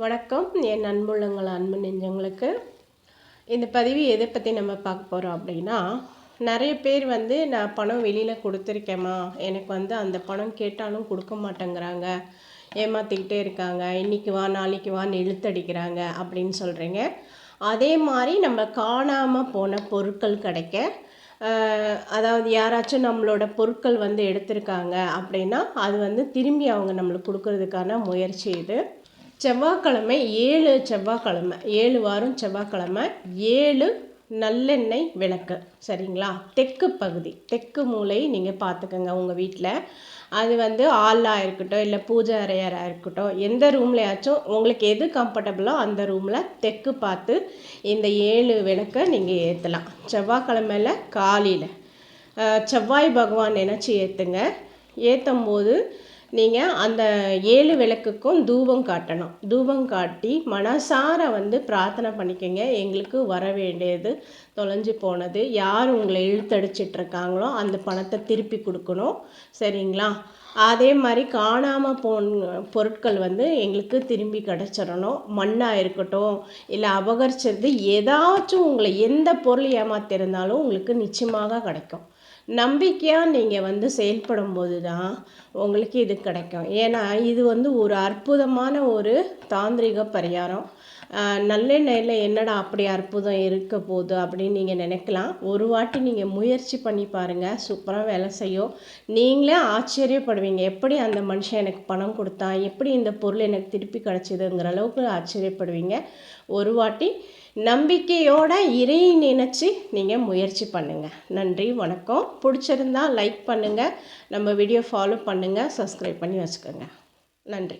வணக்கம். என் அன்புள்ளங்கள் அன்பு நெஞ்சங்களுக்கு. இந்த பதிவு எதை பற்றி நம்ம பார்க்க போகிறோம் அப்படின்னா நிறைய பேர் வந்து நான் பணம் வெளியில் கொடுத்துருக்கேம்மா. எனக்கு வந்து அந்த பணம் கேட்டாலும் கொடுக்க மாட்டேங்கிறாங்க. ஏமாற்றிக்கிட்டே இருக்காங்க. இன்றைக்கி வா நாளைக்கு வான்னு இழுத்தடிக்கிறாங்க. அப்படின்னு சொல்கிறீங்க அதே மாதிரி நம்ம காணாமல் போன பொருட்கள் கிடைக்க அதாவது யாராச்சும் நம்மளோட பொருட்கள் வந்து எடுத்திருக்காங்க அப்படின்னா அது வந்து திரும்பி அவங்க நம்மளுக்கு கொடுக்கறதுக்கான முயற்சி இது. செவ்வாய்க்கிழமை ஏழு செவ்வாய்க்கிழமை ஏழு வாரம் செவ்வாய்க்கிழமை ஏழு நல்லெண்ணெய் விளக்கு. சரிங்களா? தெற்கு பகுதி தெற்கு மூலை நீங்கள் பார்த்துக்கோங்க உங்கள் வீட்டில் அது வந்து ஆளாக இருக்கட்டும் இல்லை பூஜை அறையராக இருக்கட்டும் எந்த ரூம்லையாச்சும் உங்களுக்கு எது கம்ஃபர்டபுளோ அந்த ரூமில் தெற்கு பார்த்து இந்த ஏழு விளக்கை நீங்கள் ஏற்றலாம் செவ்வாய்க்கிழமையில் காலையில் செவ்வாய் பகவான் நினச்சி ஏற்றுங்க ஏற்றும் போது நீங்கள் அந்த ஏழு விளக்குக்கும் தூபம் காட்டணும். தூபம் காட்டி மனசார வந்து பிரார்த்தனை பண்ணிக்கோங்க. எங்களுக்கு வர வேண்டியது தொலைஞ்சு போனது. யார் உங்களை இழுத்தடிச்சிட்ருக்காங்களோ அந்த பணத்தை திருப்பி கொடுக்கணும். சரிங்களா? அதே மாதிரி காணாமல் போன பொருட்கள் வந்து எங்களுக்கு திரும்பி கிடச்சிடணும். மண்ணாக இருக்கட்டும் இல்லை அபகரிச்சது ஏதாச்சும் உங்களை எந்த பொருள் ஏமாத்திருந்தாலும் உங்களுக்கு நிச்சயமாக கிடைக்கும். நம்பிக்கையாக நீங்கள் வந்து செயல்படும் போது தான் உங்களுக்கு இது கிடைக்கும். ஏன்னா இது வந்து ஒரு அற்புதமான ஒரு தாந்திரிக பரிகாரம். நல்லெண்ணெயில் என்னடா அப்படி அற்புதம் இருக்க போகுது அப்படின்னு நீங்கள் நினைக்கலாம். ஒரு வாட்டி நீங்கள் முயற்சி பண்ணி பாருங்கள் சூப்பராக வேலை செய்யும். நீங்களே ஆச்சரியப்படுவீங்க. எப்படி அந்த மனுஷன் எனக்கு பணம் கொடுத்தான்? எப்படி இந்த பொருள் எனக்கு திருப்பி கிடச்சிதுங்கிற அளவுக்கு ஆச்சரியப்படுவீங்க. ஒரு வாட்டி நம்பிக்கையோட இறை நினச்சி நீங்கள் முயற்சி பண்ணுங்கள் நன்றி வணக்கம். பிடிச்சிருந்தா லைக் பண்ணுங்கள் நம்ம வீடியோ ஃபாலோ பண்ணுங்கள் சப்ஸ்கிரைப் பண்ணி வச்சுக்கோங்க. நன்றி.